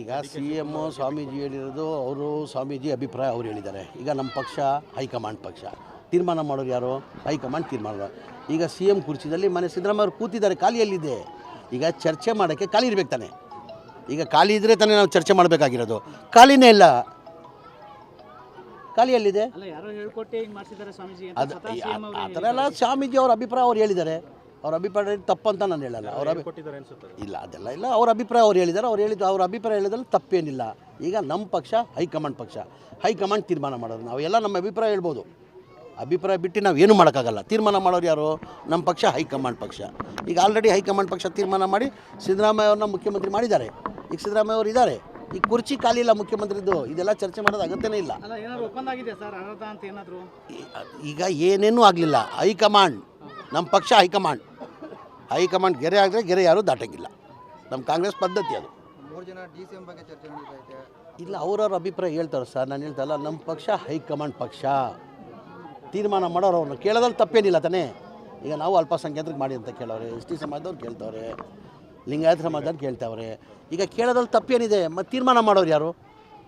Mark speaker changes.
Speaker 1: ಈಗ C M Swamiji ಹೇಳಿರೋದು ಅವರು ಸ್ವಾಮೀಜಿ ಅಭಿಪ್ರಾಯ ಅವ್ರು ಹೇಳಿದ್ದಾರೆ. ಈಗ ನಮ್ಮ ಪಕ್ಷ ಹೈಕಮಾಂಡ್ ಪಕ್ಷ. ತೀರ್ಮಾನ ಮಾಡೋರು ಯಾರು? ಹೈಕಮಾಂಡ್ ತೀರ್ಮಾನ ಈಗ ಸಿ ಎಂ ಕುರ್ಚಿದಲ್ಲಿ ಮನೆ ಸಿದ್ದರಾಮಯ್ಯ ಅವರು ಕೂತಿದ್ದಾರೆ ಖಾಲಿಯಲ್ಲಿದೆ. ಈಗ ಚರ್ಚೆ ಮಾಡೋಕ್ಕೆ ಖಾಲಿ ಇರಬೇಕು ತಾನೆ. ಈಗ ಖಾಲಿ ಇದ್ದರೆ ತಾನೇ ನಾವು ಚರ್ಚೆ ಮಾಡಬೇಕಾಗಿರೋದು. ಖಾಲಿನೇ ಇಲ್ಲ. ಖಾಲಿಯಲ್ಲಿದೆ. ಅದು ಆ ಥರ ಎಲ್ಲ ಸ್ವಾಮೀಜಿ ಅವ್ರ ಅಭಿಪ್ರಾಯ ಅವ್ರು ಹೇಳಿದ್ದಾರೆ. ಅವ್ರ ಅಭಿಪ್ರಾಯ ತಪ್ಪಂತ ನಾನು ಹೇಳಲ್ಲ. ಅವ್ರ ಅಭಿಪ್ರಾಯ
Speaker 2: ಕೊಟ್ಟಿದ್ದಾರೆ ಅನ್ಸುತ್ತೆ
Speaker 1: ಇಲ್ಲ ಅದೆಲ್ಲ ಇಲ್ಲ. ಅವ್ರ ಅಭಿಪ್ರಾಯ ಅವ್ರು ಹೇಳಿದ್ದಾರೆ. ಅವ್ರು ಹೇಳಿದ್ದು ಅವ್ರ ಅಭಿಪ್ರಾಯ ಹೇಳಿದ್ರೆ ತಪ್ಪೇನಿಲ್ಲ. ಈಗ ನಮ್ಮ ಪಕ್ಷ ಹೈಕಮಾಂಡ್ ಪಕ್ಷ. ಹೈಕಮಾಂಡ್ ತೀರ್ಮಾನ ಮಾಡೋದು ನಾವು. ಎಲ್ಲ ನಮ್ಮ ಅಭಿಪ್ರಾಯ ಹೇಳ್ಬೋದು. ಅಭಿಪ್ರಾಯ ಬಿಟ್ಟು ನಾವು ಏನು ಮಾಡೋಕ್ಕಾಗಲ್ಲ. ತೀರ್ಮಾನ ಮಾಡೋರು ಯಾರು? ನಮ್ಮ ಪಕ್ಷ ಹೈಕಮಾಂಡ್ ಪಕ್ಷ. ಈಗ ಆಲ್ರೆಡಿ ಹೈಕಮಾಂಡ್ ಪಕ್ಷ ತೀರ್ಮಾನ ಮಾಡಿ ಸಿದ್ದರಾಮಯ್ಯ ಅವ್ರನ್ನ ಮುಖ್ಯಮಂತ್ರಿ ಮಾಡಿದ್ದಾರೆ. ಈಗ ಸಿದ್ದರಾಮಯ್ಯ ಅವರು ಇದ್ದಾರೆ. ಈ ಕುರ್ಚಿ ಖಾಲಿ ಇಲ್ಲ ಮುಖ್ಯಮಂತ್ರಿದು ಇದೆಲ್ಲ ಚರ್ಚೆ ಮಾಡೋದು ಅಗತ್ಯನೇ ಇಲ್ಲ. ಈಗ ಏನೇನೂ ಆಗಲಿಲ್ಲ. ಹೈಕಮಾಂಡ್. ನಮ್ಮ ಪಕ್ಷ ಹೈಕಮಾಂಡ್. ಹೈಕಮಾಂಡ್ ಗೆರೆ ಆದರೆ ಗೆರೆ ಯಾರೂ ದಾಟಂಗಿಲ್ಲ. ನಮ್ಮ ಕಾಂಗ್ರೆಸ್ ಪದ್ಧತಿ ಅದು.
Speaker 3: ಮೂರು ಜನ ಡಿ ಸಿ ಎಂ ಬಗ್ಗೆ ಚರ್ಚೆ ನಡೀತಾ
Speaker 1: ಇಲ್ಲ ಅವ್ರವ್ರ ಅಭಿಪ್ರಾಯ ಹೇಳ್ತಾರೆ ಸರ್. ನಾನು ಹೇಳ್ತಲ್ಲ ನಮ್ಮ ಪಕ್ಷ ಹೈಕಮಾಂಡ್ ಪಕ್ಷ. ತೀರ್ಮಾನ ಮಾಡೋರು ಅವ್ರನ್ನ ಕೇಳೋದ್ರಲ್ಲಿ ತಪ್ಪೇನಿಲ್ಲ ತಾನೇ. ಈಗ ನಾವು ಅಲ್ಪಸಂಖ್ಯಾತರಿಗೆ ಮಾಡಿ ಅಂತ ಕೇಳೋರೆ ಎಸ್ ಟಿ ಸಮಾಜದವ್ರು ಕೇಳ್ತವ್ರೆ ಲಿಂಗಾಯತ ಸಮಾಜದವ್ರು ಕೇಳ್ತವ್ರೆ. ಈಗ ಕೇಳೋದ್ರಲ್ಲಿ ತಪ್ಪೇನಿದೆ ಮತ್ತು ತೀರ್ಮಾನ ಮಾಡೋರು ಯಾರು?